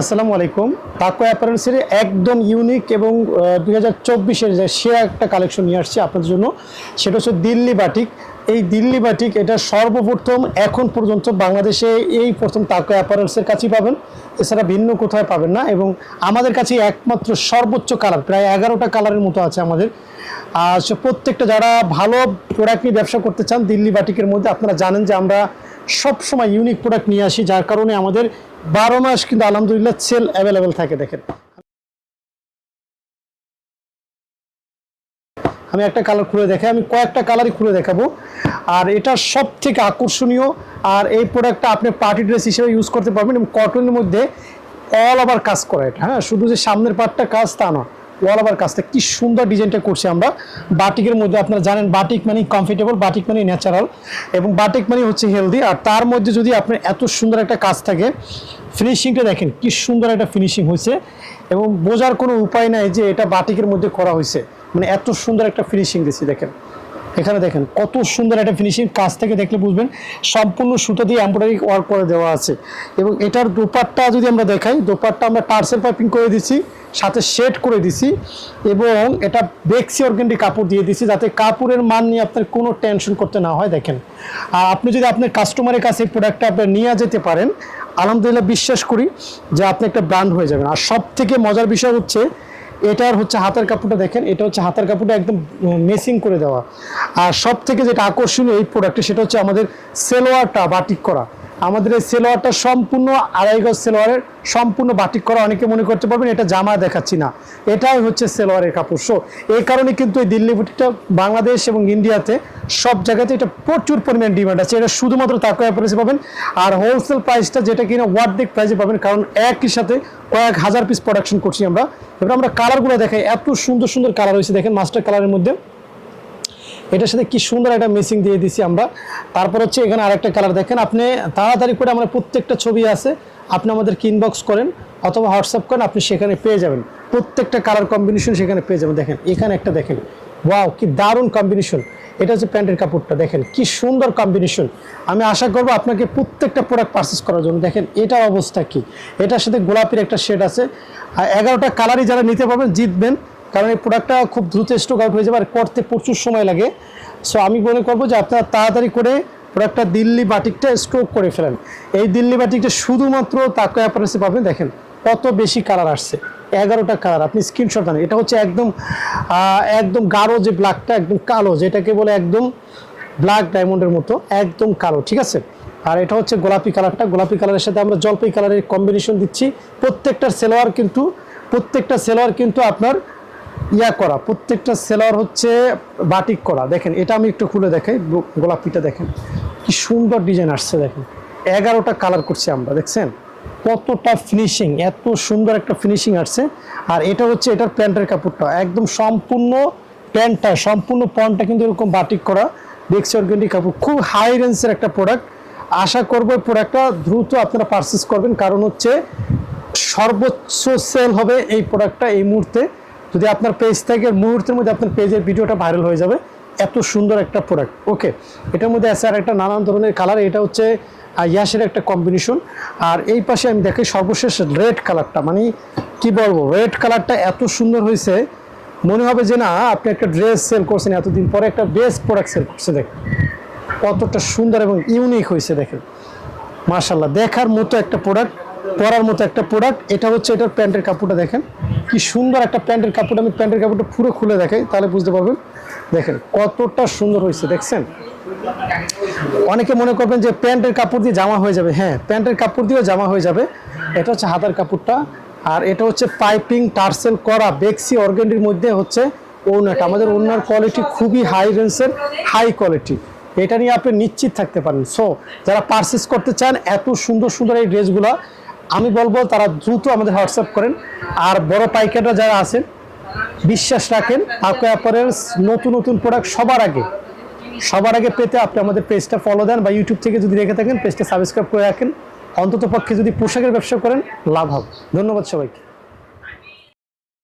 আসসালামু আলাইকুম। তাকো অ্যাপারেন্সের একদম ইউনিক এবং দুই হাজার চব্বিশের যে সে একটা কালেকশন নিয়ে আসছে আপনাদের জন্য, সেটা হচ্ছে দিল্লি বাটিক এই দিল্লি বাটিক এটা সর্বপ্রথম এখন পর্যন্ত বাংলাদেশে এই প্রথম তাকো অ্যাপারেন্সের কাছেই পাবেন। এছাড়া ভিন্ন কোথায় পাবেন না এবং আমাদের কাছে একমাত্র সর্বোচ্চ কালার প্রায় এগারোটা কালারের মতো আছে আমাদের। আর প্রত্যেকটা যারা ভালো প্রোডাক্ট নিয়ে ব্যবসা করতে চান, দিল্লি বাটিকের মধ্যে আপনারা জানেন যে আমরা সবসময় ইউনিক প্রোডাক্ট নিয়ে আসি, যার কারণে আমাদের বারো মাস কিন্তু আলহামদুলিল্লাহ সেল অ্যাভেলেবেল থাকে, দেখেন। আমি একটা কালার খুলে দেখাই, আমি কয়েকটা কালারই খুলে দেখাবো। আর এটা সব থেকে আকর্ষণীয়, আর এই প্রোডাক্টটা আপনি পার্টি ড্রেস হিসেবে ইউজ করতে পারবেন এবং কটনের মধ্যে অল ওভার কাজ করা এটা। হ্যাঁ শুধু যে সামনের পার্টটা কাজ তা না অল ওভার কাজটা কি সুন্দর ডিজাইনটা করছি আমরা। বাটিকের মধ্যে আপনারা জানেন বাটিক মানে কমফর্টেবল বাটিক মানে ন্যাচারাল এবং বাটিক মানে হচ্ছে হেলদি আর তার মধ্যে যদি আপনার এত সুন্দর একটা কাজ থাকে ফিনিশিংটা দেখেন কি সুন্দর একটা ফিনিশিং হয়েছে এবং বোঝার কোনো উপায় নাই যে এটা বাটিকের মধ্যে করা হয়েছে। মানে এত সুন্দর একটা ফিনিশিং দিচ্ছি দেখেন। এখানে দেখেন কত সুন্দর একটা ফিনিশিং কাজ থেকে দেখলে বুঝবেন সম্পূর্ণ সুতো দিয়ে এমব্রয়ডারি ওয়ার্ক করে দেওয়া আছে। এবং এটার দোপাট্টা যদি আমরা দেখাই, দোপাট্টা আমরা টার্সেল পাইপিং করে দিচ্ছি সাথে শেড করে দিছি এবং এটা বেক্সি অর্গেন্ডি কাপড় দিয়ে দিছি যাতে কাপড়ের মান নিয়ে আপনার কোনো টেনশন করতে না হয়, দেখেন। আর আপনি যদি আপনার কাস্টমারের কাছে এই প্রোডাক্টটা আপনার নিয়ে যেতে পারেন, আলহামদুলিল্লাহ বিশ্বাস করি যে আপনি একটা ব্র্যান্ড হয়ে যাবেন। আর সব থেকে মজার বিষয় হচ্ছে, এটার হচ্ছে হাতের কাপড়টা দেখেন, এটা হচ্ছে হাতের কাপড়টা একদম মেসিং করে দেওয়া। আর সব থেকে যেটা আকর্ষণীয় এই প্রোডাক্টে সেটা হচ্ছে আমাদের সেলোয়ারটা বাটিক করা। আমাদের এই সেলোয়ারটা সম্পূর্ণ আড়াই গজ সেলোয়ারের, সম্পূর্ণ বাটিক করা অনেকে মনে করতে পারবেন, এটা জামা দেখাচ্ছি না। এটাই হচ্ছে সেলোয়ারের কাপড়। সো এই কারণে কিন্তু এই দিল্লি বুটিকটা বাংলাদেশ এবং ইন্ডিয়াতে সব জায়গাতে এটা প্রচুর পরিমাণ ডিমান্ড আছে। এটা শুধুমাত্র তাকে প্রাইসে পাবেন। আর হোলসেল প্রাইসটা যেটা কিনা ওয়ার্ডেক প্রাইসে পাবেন, কারণ একই সাথে কয়েক হাজার পিস প্রোডাকশন করছি আমরা। এবার আমরা কালারগুলো দেখাই। এত সুন্দর সুন্দর কালার হয়েছে দেখেন মাস্টার কালারের মধ্যে। এটার সাথে কি সুন্দর একটা মেসিং দিয়ে দিছি আমরা। তারপর হচ্ছে এখানে আরেকটা কালার দেখেন। আপনি তাড়াতাড়ি করে আমরা প্রত্যেকটা ছবি আছে, আপনি আমাদের ইনবক্স করেন অথবা হোয়াটসঅ্যাপ করেন, আপনি সেখানে পেয়ে যাবেন। প্রত্যেকটা কালার কম্বিনেশন সেখানে পেয়ে যাবেন। দেখেন, এখানে একটা দেখেন। ওয়াও কি দারুণ কম্বিনেশন এটা হচ্ছে প্যান্টের কাপড়টা, দেখেন, কি সুন্দর কম্বিনেশন আমি আশা করব আপনাকে প্রত্যেকটা প্রোডাক্ট পারচেস করার জন্য। দেখেন এটার অবস্থা কি? এটার সাথে গোলাপির একটা শেড আছে। আর এগারোটা কালারই যারা নিতে পারবেন, জিতবেন। কারণ এই প্রোডাক্টটা খুব দ্রুত স্টক আউট হয়ে যাবে আর করতে প্রচুর সময় লাগে। সো আমি মনে করব যে আপনারা তাড়াতাড়ি করে প্রোডাক্টটা দিল্লি বাটিকটা স্ট্রোক করে ফেলেন। এই দিল্লি বাটিকটা শুধুমাত্র তাকে অ্যাপারেন্সে পাবেন, দেখেন কত বেশি কালার আসছে, এগারোটা কালার আপনি স্ক্রিনশট দেন। এটা হচ্ছে একদম একদম গাঢ় যে ব্ল্যাকটা একদম কালো, যেটাকে বলে একদম ব্ল্যাক ডায়মন্ডের মতো, একদম কালো, ঠিক আছে? আর এটা হচ্ছে গোলাপি কালারটা গোলাপি কালারের সাথে আমরা জলপাই কালারের কম্বিনেশন দিচ্ছি। প্রত্যেকটা সেলোয়ার কিন্তু, প্রত্যেকটা সেলোয়ার কিন্তু আপনার ইয়া করা, প্রত্যেকটা সেলোয়ার হচ্ছে বাটিক করা। দেখেন, এটা আমি একটু খুলে দেখাই গোলাপিটা দেখেন, কি সুন্দর ডিজাইন আসছে দেখেন। এগারোটা কালার করছি আমরা, দেখছেন? কতটা ফিনিশিং এত সুন্দর একটা ফিনিশিং আসছে। আর এটা হচ্ছে, এটার প্যান্টের কাপড়টা, একদম সম্পূর্ণ প্যান্টটা, সম্পূর্ণ পনটা কিন্তু এরকম বাটিক করা। বেক্সি অর্গেন্ডি কাপড়, খুব হাই রেঞ্জের একটা প্রোডাক্ট আশা করব এই প্রোডাক্টটা দ্রুত আপনারা পারচেস করবেন, কারণ হচ্ছে সর্বোচ্চ সেল হবে এই প্রোডাক্টটা এই মুহূর্তে। যদি আপনার পেজ থেকে মুহূর্তের মধ্যে আপনার পেজের ভিডিওটা ভাইরাল হয়ে যাবে, এত সুন্দর একটা প্রোডাক্ট ওকে এটার মধ্যে আছে আর একটা নানান ধরনের কালার এটা হচ্ছে ইয়াসের একটা কম্বিনেশন আর এই পাশে আমি দেখি সর্বশেষ রেড কালারটা মানে কি বলব রেড কালারটা এত সুন্দর হয়েছে, মনে হবে যে না, আপনি একটা ড্রেস সেল করছেন, এতদিন পরে একটা বেস্ট প্রোডাক্ট সেল করছে, দেখেন। কতটা সুন্দর এবং ইউনিক হয়েছে, দেখেন। মার্শাল্লাহ দেখার মতো একটা প্রোডাক্ট পরার মতো একটা প্রোডাক্ট এটা হচ্ছে এটার প্যান্টের কাপড়টা দেখেন। কি সুন্দর একটা প্যান্টের কাপড়। আমি প্যান্টের কাপড়টা পুরো খুলে দেখাই, তাহলে বুঝতে পারবেন। দেখেন কতটা সুন্দর হয়েছে, দেখছেন? অনেকে মনে করবেন যে প্যান্টের কাপড় দিয়ে জামা হয়ে যাবে। হ্যাঁ প্যান্টের কাপড় দিয়েও জামা হয়ে যাবে। এটা হচ্ছে হাতার কাপড়টা। আর এটা হচ্ছে পাইপিং, টার্সেল করা বেক্সি অর্গেন্ডির মধ্যে হচ্ছে ওনাটা আমাদের ওনার কোয়ালিটি খুবই হাই রেঞ্জের হাই কোয়ালিটি এটা নিয়ে আপনি নিশ্চিত থাকতে পারেন। সো যারা পারচেস করতে চান, এত সুন্দর সুন্দর এই ড্রেসগুলো আমি বলব তারা দ্রুত আমাদের হোয়াটসঅ্যাপ করেন। আর বড় পাইকাররা যারা আছেন, বিশ্বাস রাখেন আপনি অ্যাপারেলস নতুন নতুন প্রোডাক্ট সবার আগে সবার আগে পেতে আপনি আমাদের পেজটা ফলো দেন বা ইউটিউব থেকে যদি রেখে থাকেন পেজটা সাবস্ক্রাইব করে রাখেন। অন্তত পক্ষে যদি পোশাকের ব্যবসা করেন, লাভ হবে। ধন্যবাদ সবাইকে।